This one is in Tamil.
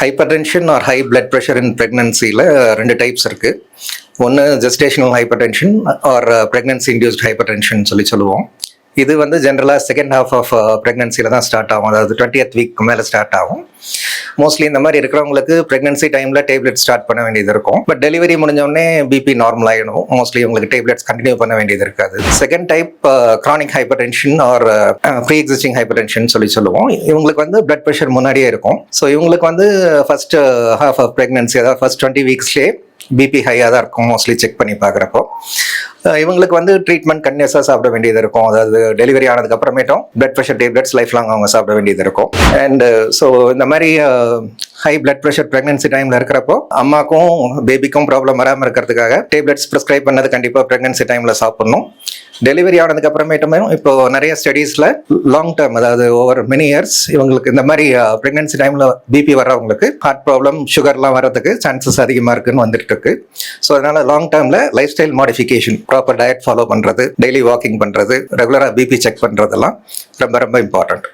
Hypertension or high blood pressure in ப்ரெக்னன்சியில் ரெண்டு டைப்ஸ் இருக்குது ஒன்று gestational hypertension or pregnancy induced hypertension சொல்லி சொல்லுவோம். இது வந்து ஜென்ரலாக செகண்ட் ஹாஃப் ஆஃப் ப்ரெக்னன்சியில் தான் ஸ்டார்ட் ஆகும். அதாவது டுவெண்ட்டியத் வீக் மேலே ஸ்டார்ட் ஆகும். மோஸ்ட்லி இந்த மாதிரி இருக்கிறவங்களுக்கு ப்ரெக்னன்சி டைமில் டேப்லெட் ஸ்டார்ட் பண்ண வேண்டியது இருக்கும். பட் டெலிவரி முடிஞ்சோடனே பிபி நார்மல் ஆகிடும் மோஸ்ட்லி உங்களுக்கு டேப்லெட்ஸ் கண்டினியூ பண்ண வேண்டியது இருக்காது. Second type chronic hypertension or pre existing hypertension சொல்லி சொல்லுவோம். இவங்களுக்கு வந்து பிளட் ப்ரெஷர் முன்னாடியே இருக்கும். ஸோ இவங்களுக்கு வந்து ஃபர்ஸ்ட் ஹாஃப் ஆஃப் ப்ரெக்னன்சி அதாவது ஃபர்ஸ்ட் டுவெண்ட்டி வீக்ஸ்லேயே பிபி ஹையாக தான் இருக்கும். மோஸ்ட்லி செக் பண்ணி பார்க்குறப்போ. இவங்களுக்கு வந்து ட்ரீட்மெண்ட் கன்யூஸாக சாப்பிட வேண்டியது இருக்கும். அதாவது டெலிவரி ஆனதுக்கு அப்புறமேட்டும் blood pressure tablets lifelong அவங்க சாப்பிட வேண்டியது இருக்கும். அண்ட் ஸோ இந்த மாதிரி ஹை பிளட் ப்ரெஷர் பிரெக்னன்சி டைமில் இருக்கிறப்போ அம்மாக்கும் பேபிக்கும் ப்ராப்ளம் வராமல் இருக்கிறதுக்காக டேப்லெட்ஸ் ப்ரிஸ்கிரைப் பண்ணது கண்டிப்பாக ப்ரெக்னன்சி டைமில் சாப்பிடணும். டெலிவரி ஆனதுக்கு அப்புறமேட்டுமே இப்போ நிறைய ஸ்டடீஸில் லாங் டேர்ம் அதாவது ஓவர் மெனி இயர்ஸ் இவங்களுக்கு இந்த மாதிரி ப்ரெக்னன்சி டைமில் பிபி வர்றவங்களுக்கு ஹார்ட் ப்ராப்ளம் சுகர்லாம் வர்றதுக்கு சான்சஸ் அதிகமாக இருக்குன்னு வந்துட்டு இருக்கு. ஸோ அதனால லாங் டேர்மில் lifestyle modification proper diet follow பண்ணுறது டெய்லி வாக்கிங் பண்ணுறது ரெகுலராக பிபி செக் பண்ணுறதெல்லாம் ரொம்ப ரொம்ப இம்பார்ட்டன்ட்